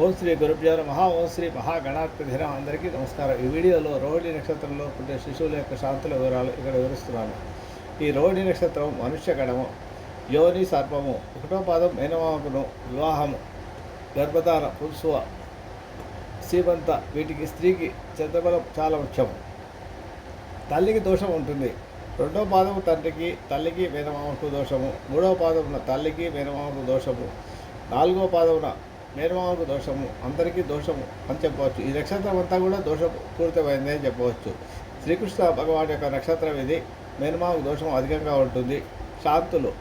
ఓం శ్రీ గురుభ్యో మహా ఓం శ్రీ మహాగణాధిరం అందరికీ నమస్కారం. ఈ వీడియోలో రోహిణి నక్షత్రంలో పుట్టిన శిశువుల యొక్క శాంతుల వివరాలు ఇక్కడ వివరిస్తున్నాను. ఈ రోహిణి నక్షత్రం మనుష్య గణము యోని సర్పము ఒకటో పాదం మేనమాకును వివాహము గర్భధార పురుషువ సీమంత వీటికి స్త్రీకి చంద్రబలం చాలా ముఖ్యము. తల్లికి దోషం ఉంటుంది. రెండో పాదము తండ్రికి తల్లికి మేనమామకు దోషము. మూడవ పాదమున తల్లికి మేనమామకు దోషము. నాలుగో పాదమున మేనమామకు దోషము అందరికీ దోషము అని చెప్పవచ్చు. ఈ నక్షత్రం అంతా కూడా దోషపూరితమైంది అని చెప్పవచ్చు. శ్రీకృష్ణ భగవాన్ యొక్క నక్షత్రం ఇది మేనమామకు దోషం అధికంగా ఉంటుంది. శాంతులు.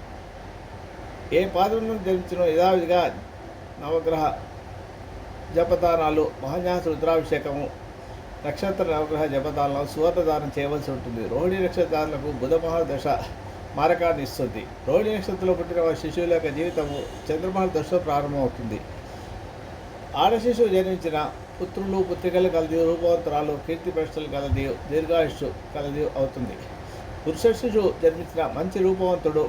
ఏ పాదం నుండి జన్మించిన యథావిధిగా నవగ్రహ జపదానాలు మహాన్యాస రుద్రాభిషేకము నక్షత్ర నవగ్రహ జపదానాలు సువర్ణదానం చేయవలసి ఉంటుంది. రోహిణి నక్షత్రాలకు బుధ మహాదశ మారకాన్ని ఇస్తుంది. రోహిణి నక్షత్రంలో పుట్టిన వారి శిశువుల యొక్క జీవితము చంద్రమహా దశలో ప్రారంభమవుతుంది. ఆడ జన్మించిన పుత్రులు పుత్రికలు కలది రూపవంతరాలు కీర్తి ప్రశ్నలు కలది దీర్ఘాయుషు కలది అవుతుంది. పురుష శిశువు జన్మించిన మంచి రూపవంతుడు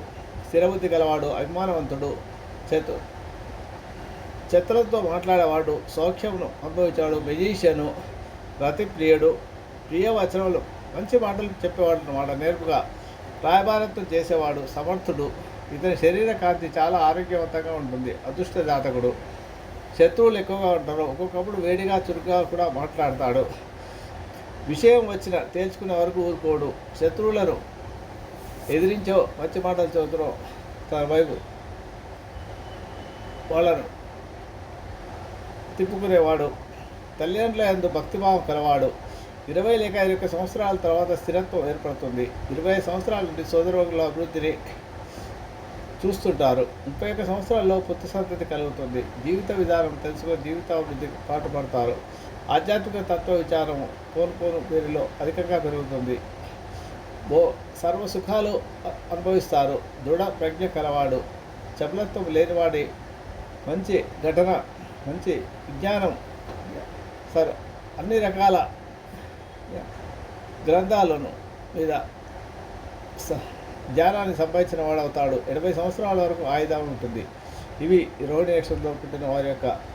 స్థిరబుద్ధి గలవాడు అభిమానవంతుడు చేతు చెత్తలతో మాట్లాడేవాడు సౌఖ్యమును అనుభవించాడు మెజీషియను రతిప్రియుడు ప్రియవచనములు మంచి మాటలు చెప్పేవాడు అన్నమాట నేర్పుగా రాయబారత్వం చేసేవాడు సమర్థుడు ఇతని శరీర కాంతి చాలా ఆరోగ్యవంతంగా ఉంటుంది. అదృష్ట జాతకుడు శత్రువులు ఎక్కువగా ఉంటారు. ఒక్కొక్కప్పుడు వేడిగా చురుగ్గా కూడా మాట్లాడతాడు. విషయం వచ్చిన తేల్చుకునే వరకు ఊరుకోడు. శత్రువులను ఎదిరించో మంచి మాటలు చెబుతున్నో తన వైపు వాళ్ళను తిప్పుకునేవాడు. తల్లిదండ్రుల ఎందు భక్తిభావం కలవాడు. ఇరవై లేక ఇరవై ఒక్క సంవత్సరాల తర్వాత స్థిరత్వం ఏర్పడుతుంది. ఇరవై సంవత్సరాల నుండి సోదరుల అభివృద్ధిని చూస్తుంటారు. ముప్పై ఒక్క సంవత్సరాల్లో పుత్ర సంతతి కలుగుతుంది. జీవిత విధానం తెలుసుకొని జీవితాభివృద్ధికి పాటుపడతారు. ఆధ్యాత్మిక తత్వ విచారం పోను పేరులో అధికంగా పెరుగుతుంది. బో సర్వ సుఖాలు అనుభవిస్తారు. దృఢ ప్రజ్ఞ కలవాడు చపలత్వం లేనివాడి మంచి ఘటన మంచి విజ్ఞానం సర్ అన్ని రకాల గ్రంథాలను మీద స- జ్ఞానాన్ని సంపాదించిన వాడు అవుతాడు. ఎనభై సంవత్సరాల వరకు ఆయుధం ఉంటుంది. ఇవి రోడ్ నక్షత్రంలో పుట్టిన వారి యొక్క